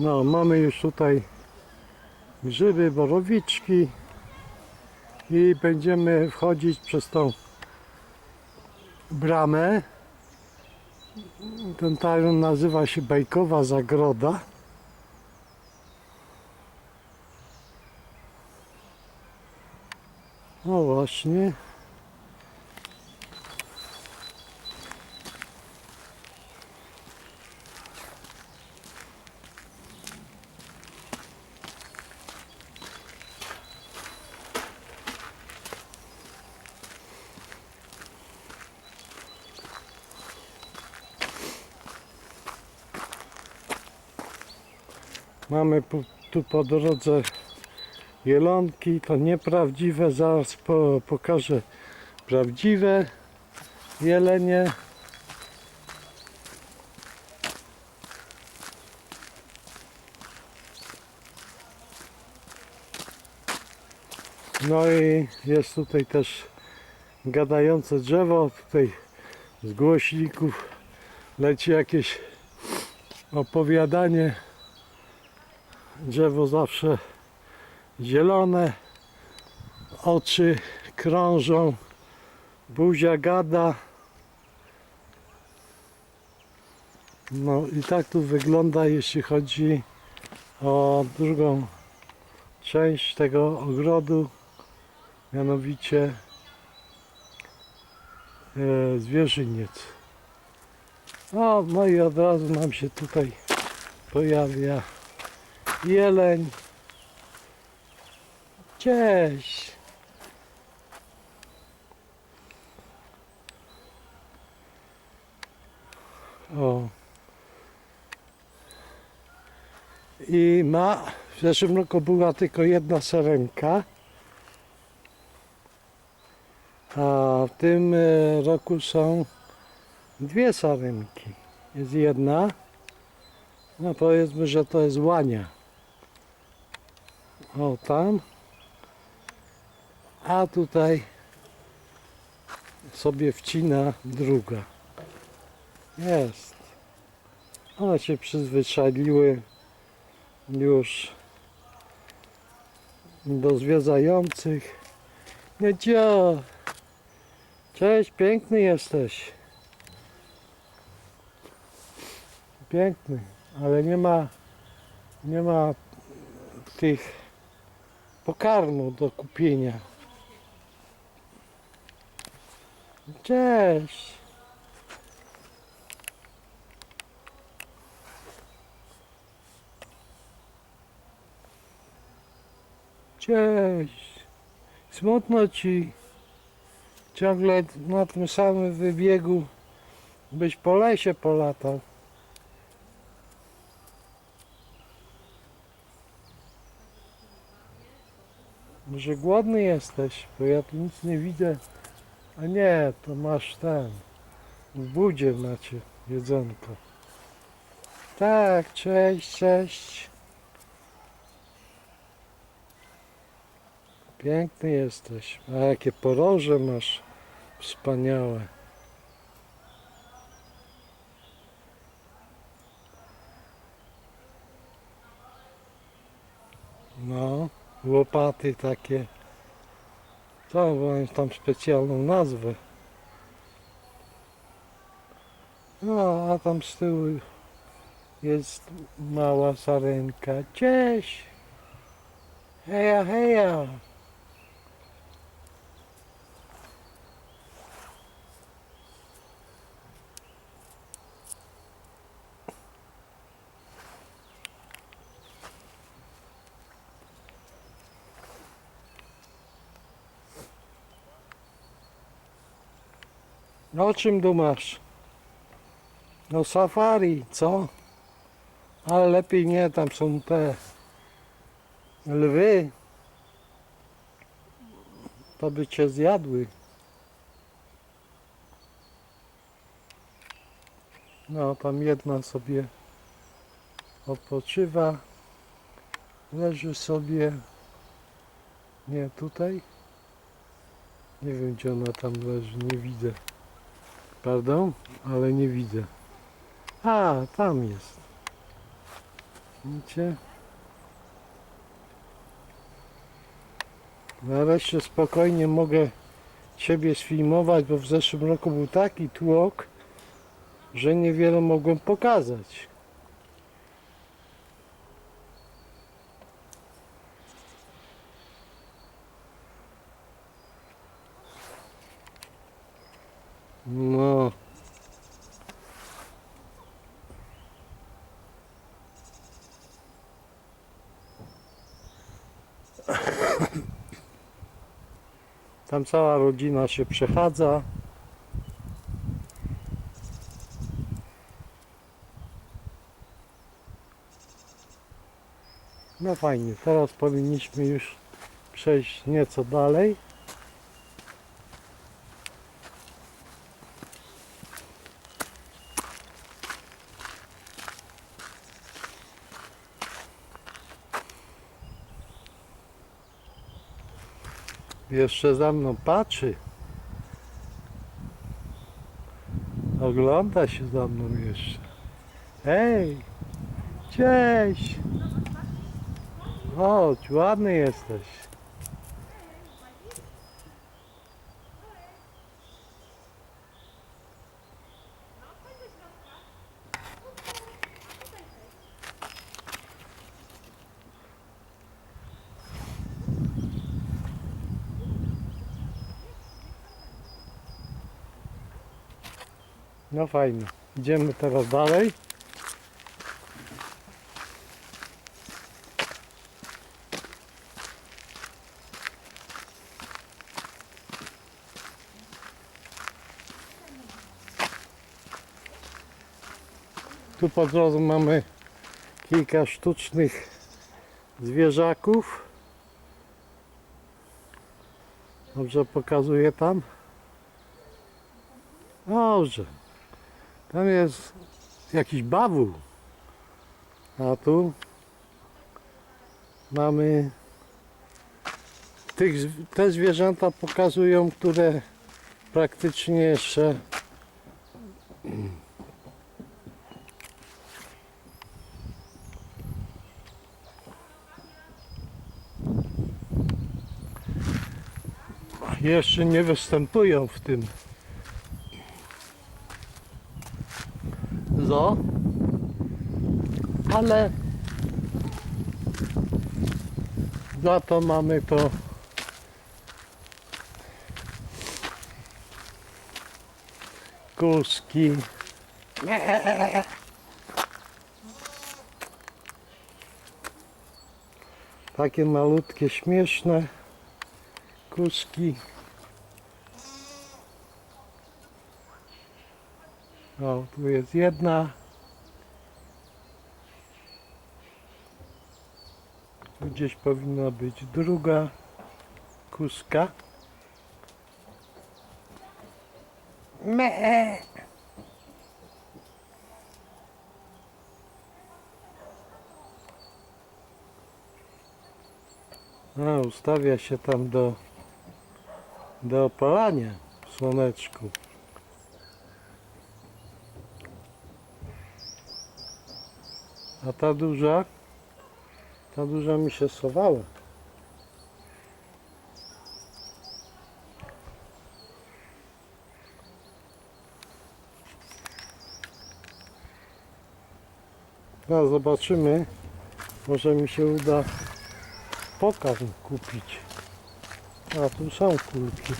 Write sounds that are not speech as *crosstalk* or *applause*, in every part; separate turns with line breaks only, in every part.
No, mamy już tutaj grzyby, borowiczki i będziemy wchodzić przez tą bramę. Ten teren nazywa się Bajkowa Zagroda. No właśnie. Mamy pu- tu po drodze jelonki, to nieprawdziwe, zaraz po, pokażę prawdziwe jelenie. No i jest tutaj też gadające drzewo, tutaj z głośników leci jakieś opowiadanie drzewo zawsze zielone, oczy krążą, buzia gada. No i tak tu wygląda, jeśli chodzi o drugą część tego ogrodu, mianowicie e, zwierzyniec. No, no i od razu nam się tutaj pojawia jeleń. Cześć. O. I ma, w zeszłym roku była tylko jedna sarenka, a w tym e, roku są dwie sarenki. Jest jedna, no powiedzmy, że to jest łania. O tam. A tutaj sobie wcina druga. Jest. One się przyzwyczaiły już do zwiedzających. Niecio. Cześć, piękny jesteś. Piękny, ale nie ma nie ma tych pokarmu do kupienia. Cześć. Cześć. Smutno ci ciągle na tym samym wybiegu byś po lesie polatał. Może głodny jesteś, bo ja tu nic nie widzę. A nie, to masz ten. W budzie macie jedzonko. Tak, cześć, cześć. Piękny jesteś. A jakie poroże masz. Wspaniałe. No, łopaty takie. To mają tam specjalną nazwę. No, a tam z tyłu jest mała sarenka. Cześć! Heja, heja! O czym dumasz? No safari, co? Ale lepiej nie, tam są te lwy. To by cię zjadły. No, tam jedna sobie odpoczywa. Leży sobie. Nie, tutaj? Nie wiem, gdzie ona tam leży, nie widzę. Pardon? Ale nie widzę. A, tam jest. Widzicie? Nareszcie spokojnie mogę siebie sfilmować, bo w zeszłym roku był taki tłok, że niewiele mogłem pokazać. No. Tam cała rodzina się przechadza. No fajnie, teraz powinniśmy już przejść nieco dalej. Jeszcze za mną patrzy. Ogląda się za mną jeszcze. Hej! Cześć! Chodź, ładny jesteś. No fajnie. Idziemy teraz dalej. Tu po drodze mamy kilka sztucznych zwierzaków. Dobrze pokazuję tam. Dobrze. Tam jest jakiś bawół. A tu mamy tych, te zwierzęta pokazują, które praktycznie jeszcze *clears throat* jeszcze nie występują w tym zo, ale za to mamy to kuski. Takie malutkie, śmieszne kuski. O, tu jest jedna. Tu gdzieś powinna być druga kuska. Me. A, ustawia się tam do, do opalania w słoneczku. A ta duża, ta duża mi się schowała. No zobaczymy, może mi się uda pokarm kupić. A tu są kulki.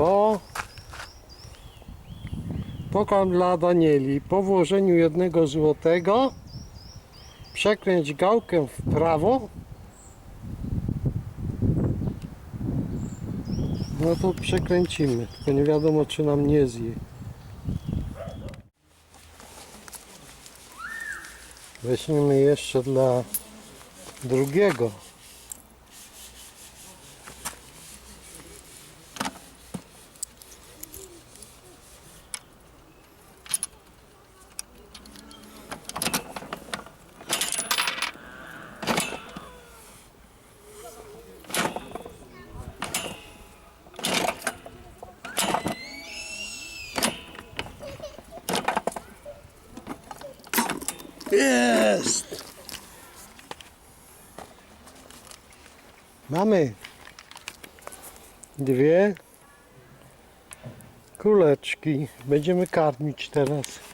Po pokarm dla Danieli. Po włożeniu jednego złotego przekręć gałkę w prawo. No to przekręcimy, tylko nie wiadomo czy nam nie zje. Weźmiemy jeszcze dla drugiego. Jest! Mamy dwie kuleczki. Będziemy karmić teraz.